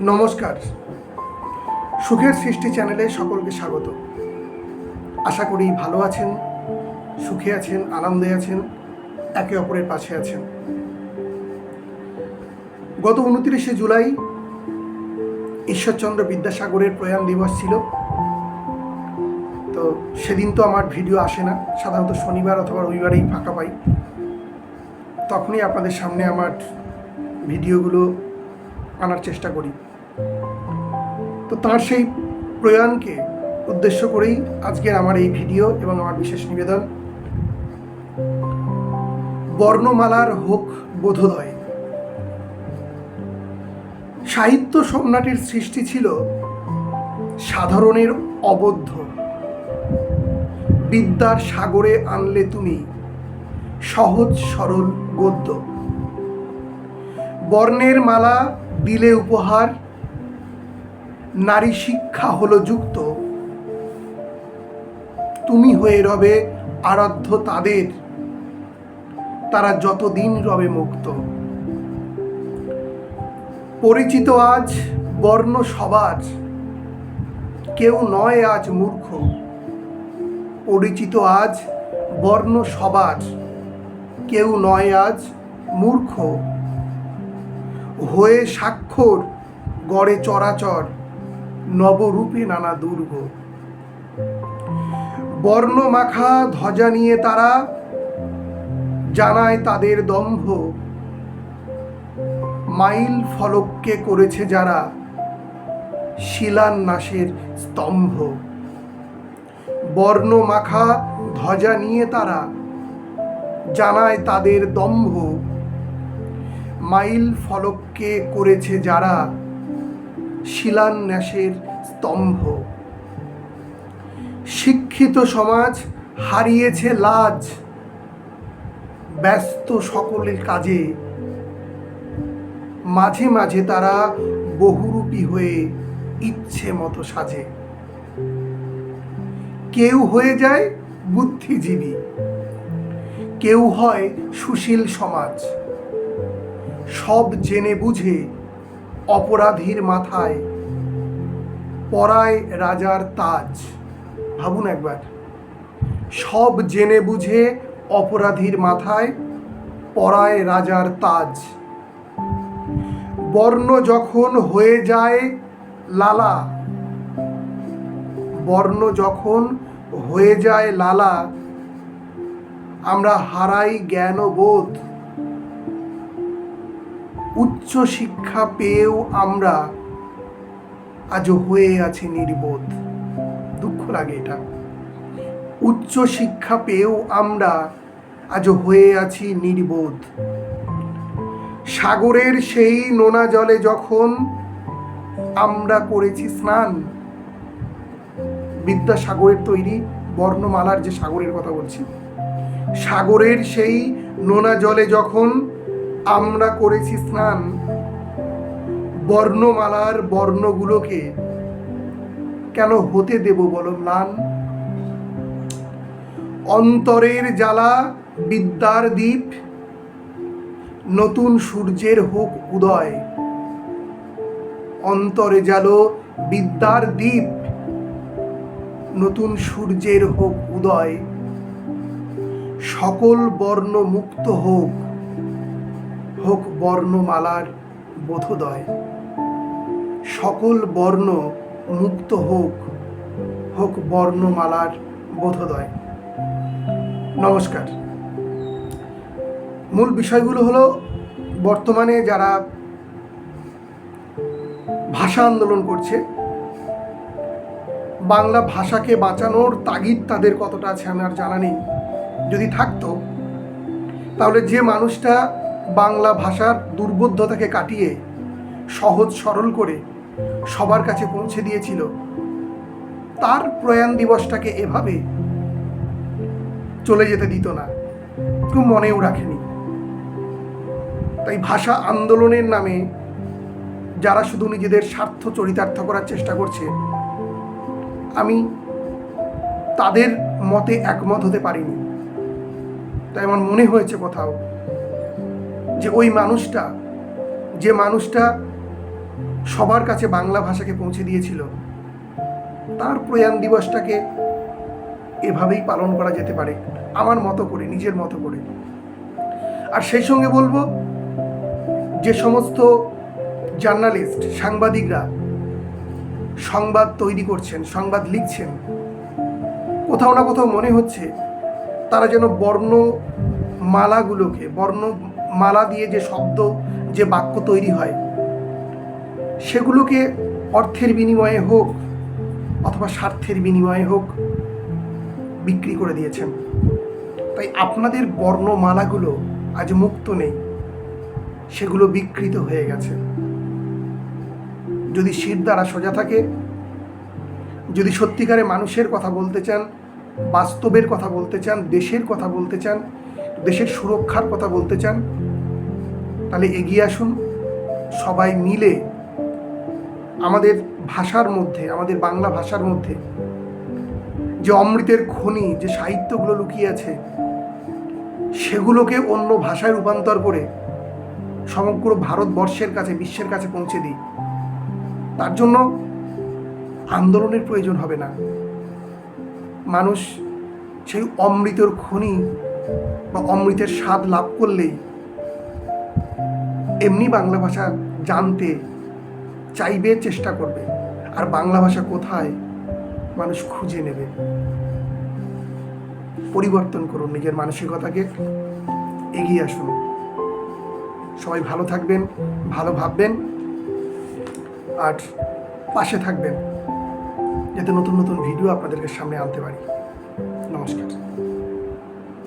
নমস্কার। সুখের সৃষ্টি চ্যানেলে সকলকে স্বাগত। আশা করি ভালো আছেন, সুখে আছেন, আনন্দে আছেন, একে অপরের পাশে আছেন। গত উনত্রিশে জুলাই ঈশ্বরচন্দ্র বিদ্যাসাগরের প্রয়াণ দিবস ছিল। তো সেদিন তো আমার ভিডিও আসে না, সাধারণত শনিবার অথবা রবিবারেই ফাঁকা পাই। তখনই আপনাদের সামনে আমার ভিডিওগুলো আনার চেষ্টা করি। তো তার সেই প্রয়াণকে উদ্দেশ্য করেই আজকের আমার এই ভিডিও এবং আমার বিশেষ নিবেদন। বর্ণমালার হোক বোধোদয়। সাহিত্য সম্রাটের সৃষ্টি ছিল সাধারণের অবদ্ধ। বিদ্যার সাগরে আনলে তুমি সহজ সরল গদ্য। বর্ণের মালা দিলে উপহার নারী শিক্ষা হলো যুক্ত। তুমি হয়ে রবে আরাধ্য তাদের। তারা যতদিন রবে মুক্ত। পরিচিত আজ বর্ণ সবার। কেউ নয় আজ মূর্খ। পরিচিত আজ বর্ণ সবার। কেউ নয় আজ মূর্খ। হয়ে স্বাক্ষর, গড়ে চরাচর। নবরূপে নানা দুর্গ। বর্ণ মাখা ধ্বজা নিয়ে তারা জানায় তাদের দম্ভ। মাইল ফলককে করেছে যারা শিলান্যাসের স্তম্ভ। বর্ণ মাখা ধ্বজা নিয়ে তারা জানায় তাদের দম্ভ। মাইল ফলককে করেছে যারা শিলান্যাসের স্তম্ভ। শিক্ষিত সমাজ হারিয়েছে লাজ, ব্যস্ত সকলের কাজে। মাঝে মাঝে তারা বহুরূপী হয়ে ইচ্ছে মতো সাজে। কেউ হয়ে যায় বুদ্ধিজীবী, কেউ হয় সুশীল সমাজ। সব জেনে বুঝে অপরাধীর মাথায় পরায় রাজার তাজ। ভাবুন একবার। সব জেনে বুঝে অপরাধীর মাথায় পরায় রাজার তাজ। বর্ণ যখন হয়ে যায় লালা, বর্ণ যখন হয়ে যায় লালা, আমরা হারাই জ্ঞান বোধ উচ্চ শিক্ষা পেয়েও আমরা আজও হয়ে আছি নির্বোধ। দুঃখ লাগে এটা। উচ্চ শিক্ষা পেয়েও আমরা আজও হয়ে আছি নির্বোধ। সাগরের সেই নোনা জলে যখন আমরা করেছি স্নান, বিদ্যাসাগরের তৈরি বর্ণমালার যে সাগরের কথা বলছি, সাগরের সেই নোনা জলে যখন আমরা করেছি স্নান। বর্ণমালার বর্ণগুলোকে কেন হতে দেব বলো ম্লান? অন্তরের জ্বালা বিদ্যার দ্বীপ, নতুন সূর্যের হোক উদয়। অন্তরে জালো বিদ্যার দ্বীপ, নতুন সূর্যের হোক উদয়। সকল বর্ণ মুক্ত হোক। হোক বর্ণমালার বোধোদয়। সকল বর্ণ মুক্ত হোক হোক বর্ণমালার বোধোদয়। নমস্কার। মূল বিষয়গুলো হলো, বর্তমানে যারা ভাষা আন্দোলন করছে, বাংলা ভাষাকে বাঁচানোর তাগিদ তাদের কতটা আছে আমার জানা নেই। যদি থাকতো, তাহলে যে মানুষটা বাংলা ভাষার দুর্বোধ্যতাকে কাটিয়ে সহজ সরল করে সবার কাছে পৌঁছে দিয়েছিল। তার প্রয়াণ দিবসটাকে এভাবে চলে যেতে দিত না, কেউ মনেও রাখেনি। তাই ভাষা আন্দোলনের নামে যারা শুধু নিজেদের স্বার্থ চরিতার্থ করার চেষ্টা করছে, আমি তাদের মতে একমত হতে পারিনি। তাই আমার মনে হয়েছে কোথাও যে ওই মানুষটা, যে মানুষটা সবার কাছে বাংলা ভাষাকে পৌঁছে দিয়েছিল, তার প্রয়াণ দিবসটাকে এভাবেই পালন করা যেতে পারে, আমার মতো করে, নিজের মতো করে। আর সেই সঙ্গে বলব, যে সমস্ত জার্নালিস্ট, সাংবাদিকরা সংবাদ তৈরি করছেন, সংবাদ লিখছেন, কোথাও না কোথাও মনে হচ্ছে তারা যেন বর্ণ মালাগুলোকে বর্ণ মালা দিয়ে যে শব্দ, যে বাক্য তৈরি হয়, সেগুলোকে অর্থের বিনিময়ে হোক অথবা স্বার্থের বিনিময়ে হোক বিক্রি করে দিয়েছেন। তাই আপনাদের বর্ণমালাগুলো আজ মুক্ত নেই, সেগুলো বিকৃত হয়ে গেছে। যদি শির দ্বারা সোজা থাকে, যদি সত্যিকারে মানুষের কথা বলতে চান, বাস্তবের কথা বলতে চান, দেশের কথা বলতে চান, দেশের সুরক্ষার কথা বলতে চান তাহলে এগিয়ে আসুন। সবাই মিলে আমাদের ভাষার মধ্যে, আমাদের বাংলা ভাষার মধ্যে যে অমৃতের খনি, যে সাহিত্যগুলো লুকিয়ে আছে, সেগুলোকে অন্য ভাষায় রূপান্তর করে সমগ্র ভারতবর্ষের কাছে, বিশ্বের কাছে পৌঁছে দিই। তার জন্য আন্দোলনের প্রয়োজন হবে না। মানুষ সেই অমৃতের খনি বা অমৃতের স্বাদ লাভ করলেই এমনি বাংলা ভাষা জানতে, চাইবে, চেষ্টা করবে। আর বাংলা ভাষা কোথায়, মানুষ খুঁজে নেবে। পরিবর্তন করুন নিজের মানসিকতাকে। এগিয়ে আসুন। সবাই ভালো থাকবেন, ভালো ভাববেন, আর পাশে থাকবেন, যাতে নতুন নতুন ভিডিও আপনাদেরকে সামনে আনতে পারি।